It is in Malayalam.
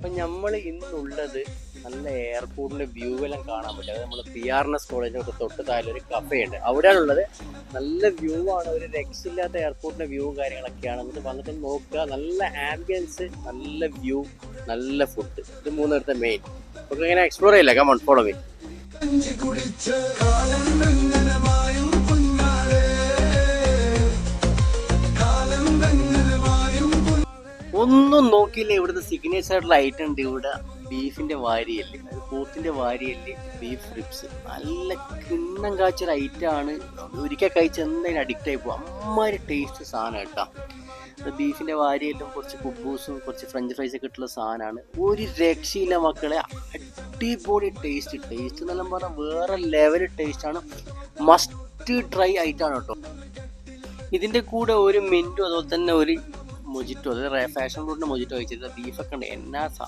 അപ്പൊ നമ്മൾ ഇന്നുള്ളത് നല്ല എയർപോർട്ടിന്റെ വ്യൂ എല്ലാം കാണാൻ പറ്റും. അത് നമ്മൾ പി ആർ എസ് കോളേജിനൊക്കെ തൊട്ട് താഴെ ഒരു കഫേ ഉണ്ട്. അവിടെയാണുള്ളത്. നല്ല വ്യൂ ആണ്. ഒരു രക്ഷയില്ലാത്ത എയർപോർട്ടിന്റെ വ്യൂ കാര്യങ്ങളൊക്കെയാണ്. എന്നിട്ട് വന്നിട്ട് നോക്കുക. നല്ല ആംബിയൻസ് നല്ല വ്യൂ നല്ല ഫുഡ് ഇത് മൂന്നിടത്തെ മെയിൻ നമുക്ക് ഇങ്ങനെ എക്സ്പ്ലോർ ചെയ്യില്ല കമൺ ഫോളോ മീ ഒന്നും നോക്കിയില്ല ഇവിടുത്തെ സിഗ്നേച്ചർ ആയിട്ടുള്ള ഐറ്റം ഉണ്ട്. ഇവിടെ ബീഫിന്റെ വാരിയൽ അതായത് പോത്തിന്റെ വാരിയൽ ബീഫ് റിപ്സ് നല്ല കിണ്ണം കാച്ചൊരു ഐറ്റം ആണ്. ഒരിക്കൽ കഴിച്ച് എന്തായാലും അഡിക്റ്റ് ആയി പോകും. അമ്മമാര് ടേസ്റ്റ് സാധനം കേട്ടോ. ബീഫിന്റെ വാരിയലും കുറച്ച് കുബൂസും കുറച്ച് ഫ്രഞ്ച് ഫ്രൈസ് ഒക്കെ ഇട്ടുള്ള സാധനമാണ്. ഒരു രക്ഷയില്ല മക്കളെ. അടിപൊളി ടേസ്റ്റ് ടേസ്റ്റ് എന്നെല്ലാം പറഞ്ഞാൽ വേറെ ലെവൽ ടേസ്റ്റ് ആണ്. മസ്റ്റ് ട്രൈ ആയിട്ടാണ് കേട്ടോ. ഇതിന്റെ കൂടെ ഒരു മിന്റും അതുപോലെ തന്നെ ഒരു മൊജിറ്റോ അതായത് ഫാഷൻ ഫ്രൂട്ടിന്റെ മൊജിറ്റോ കഴിച്ചത് ബീഫൊക്കെ ഉണ്ട്. എന്നാ